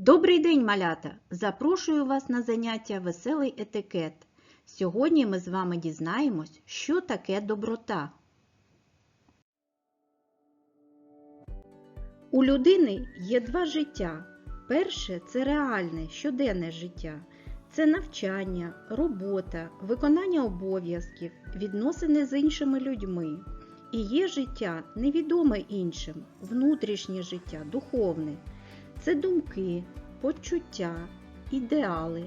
Добрий день, малята! Запрошую вас на заняття Веселий етикет. Сьогодні ми з вами дізнаємось, що таке доброта. У людини є два життя. Перше це реальне, щоденне життя. Це навчання, робота, виконання обов'язків, відносини з іншими людьми. І є життя невідоме іншим, внутрішнє життя, духовне. Це думки, почуття, ідеали.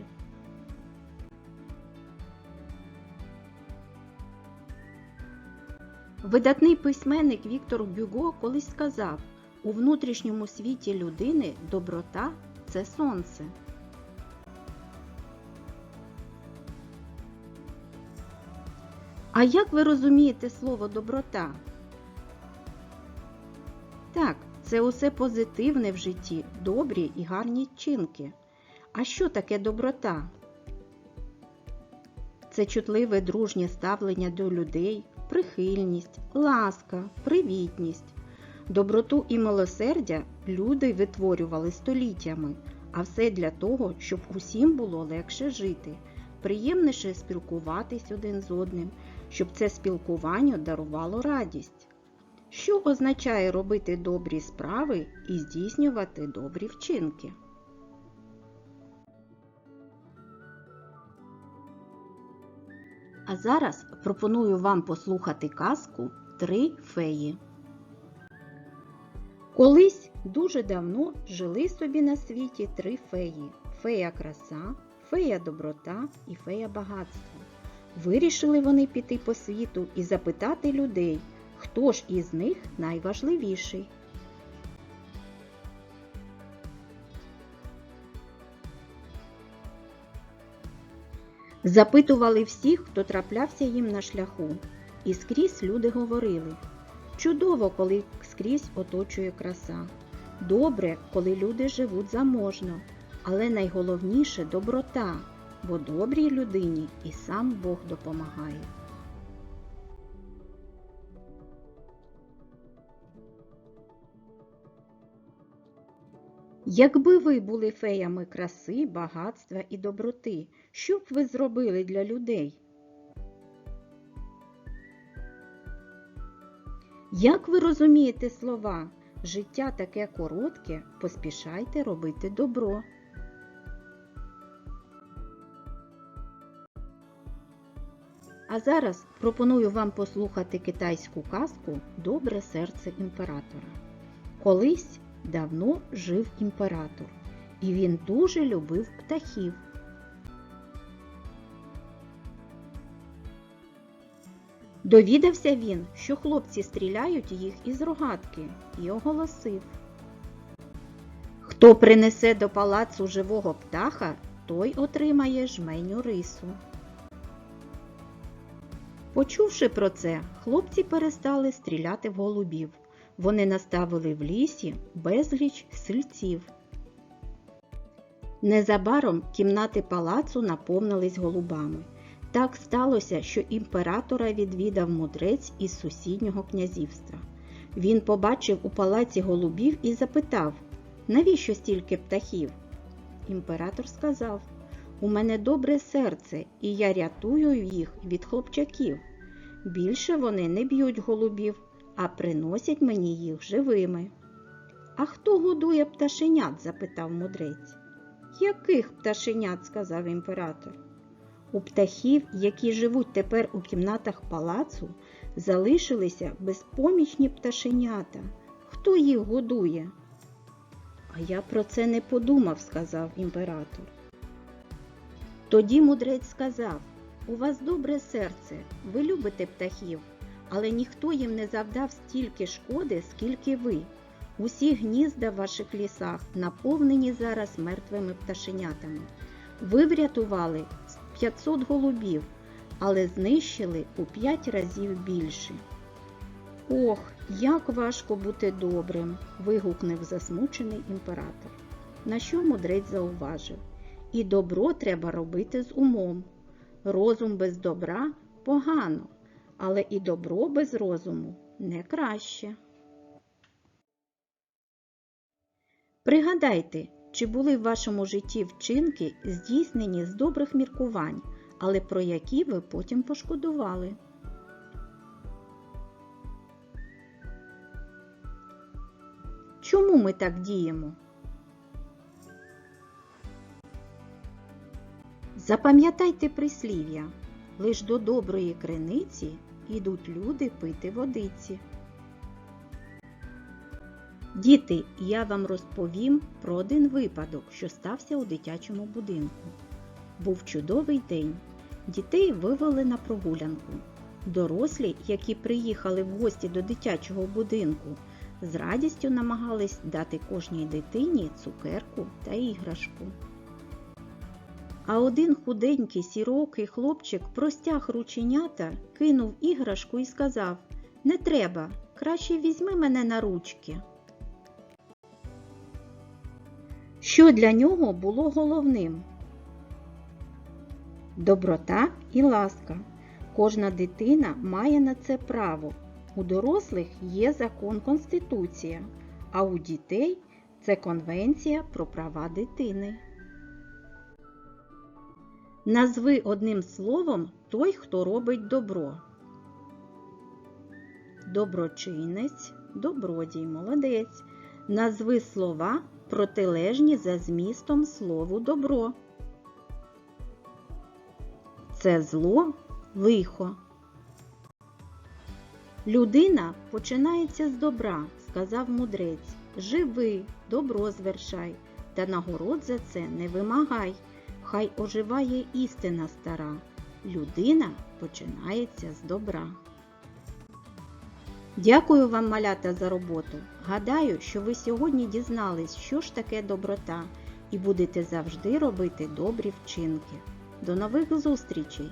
Видатний письменник Віктор Гюго колись сказав, у внутрішньому світі людини доброта це сонце. А як ви розумієте слово доброта? Так, це усе позитивне в житті, добрі і гарні вчинки. А що таке доброта? Це чутливе дружнє ставлення до людей, прихильність, ласка, привітність. Доброту і милосердя люди витворювали століттями, а все для того, щоб усім було легше жити, приємніше спілкуватись один з одним, щоб це спілкування дарувало радість. Що означає робити добрі справи і здійснювати добрі вчинки? А зараз пропоную вам послухати казку Три феї. Колись дуже давно жили собі на світі три феї: фея краса, фея доброта і фея багатства. Вирішили вони піти по світу і запитати людей, хто ж із них найважливіший. Запитували всіх, хто траплявся їм на шляху, і скрізь люди говорили чудово, коли скрізь оточує краса. Добре, коли люди живуть заможно, але найголовніше доброта, бо добрій людині і сам Бог допомагає. Якби ви були феями краси, багатства і доброти, що б ви зробили для людей? Як ви розумієте слова? Життя таке коротке, поспішайте робити добро. А зараз пропоную вам послухати китайську казку Добре серце імператора. Колись давно жив імператор, і він дуже любив птахів. Довідався він, що хлопці стріляють їх із рогатки, і оголосив Хто принесе до палацу живого птаха, той отримає жменю рису. Почувши про це, хлопці перестали стріляти в голубів. Вони наставили в лісі безліч сильців. Незабаром кімнати палацу наповнились голубами. Так сталося, що імператора відвідав мудрець із сусіднього князівства. Він побачив у палаці голубів і запитав, навіщо стільки птахів? Імператор сказав, у мене добре серце, і я рятую їх від хлопчаків. Більше вони не б'ють голубів, а приносять мені їх живими. А хто годує пташенят? запитав мудрець. Яких пташенят? сказав імператор. У птахів, які живуть тепер у кімнатах палацу, залишилися безпомічні пташенята. Хто їх годує? А я про це не подумав, сказав імператор. Тоді мудрець сказав У вас добре серце, ви любите птахів, але ніхто їм не завдав стільки шкоди, скільки ви. Усі гнізда в ваших лісах наповнені зараз мертвими пташенятами. Ви врятували 500 голубів, але знищили у 5 разів більше. Ох, як важко бути добрим. вигукнув засмучений імператор. На що мудрець зауважив? І добро треба робити з умом. Розум без добра погано, але і добро без розуму не краще. Пригадайте, чи були в вашому житті вчинки, здійснені з добрих міркувань, але про які ви потім пошкодували? Чому ми так діємо? Запам'ятайте прислів'я. Лиш до доброї криниці ідуть люди пити водиці. Діти, я вам розповім про один випадок, що стався у дитячому будинку. Був чудовий день. Дітей вивели на прогулянку. Дорослі, які приїхали в гості до дитячого будинку, з радістю намагались дати кожній дитині цукерку та іграшку. А один худенький сірокий хлопчик простяг рученята, кинув іграшку і сказав Не треба, краще візьми мене на ручки. Що для нього було головним? Доброта і ласка. Кожна дитина має на це право. У дорослих є закон Конституція, а у дітей це Конвенція про права дитини. Назви одним словом той, хто робить добро. Доброчинець, добродій, молодець. Назви слова протилежні за змістом слову добро. Це зло лихо. Людина починається з добра, сказав мудрець. Живи, добро звершай, та нагород за це не вимагай. Хай оживає істина стара. Людина починається з добра. Дякую вам, малята, за роботу. Гадаю, що ви сьогодні дізнались, що ж таке доброта, і будете завжди робити добрі вчинки. До нових зустрічей!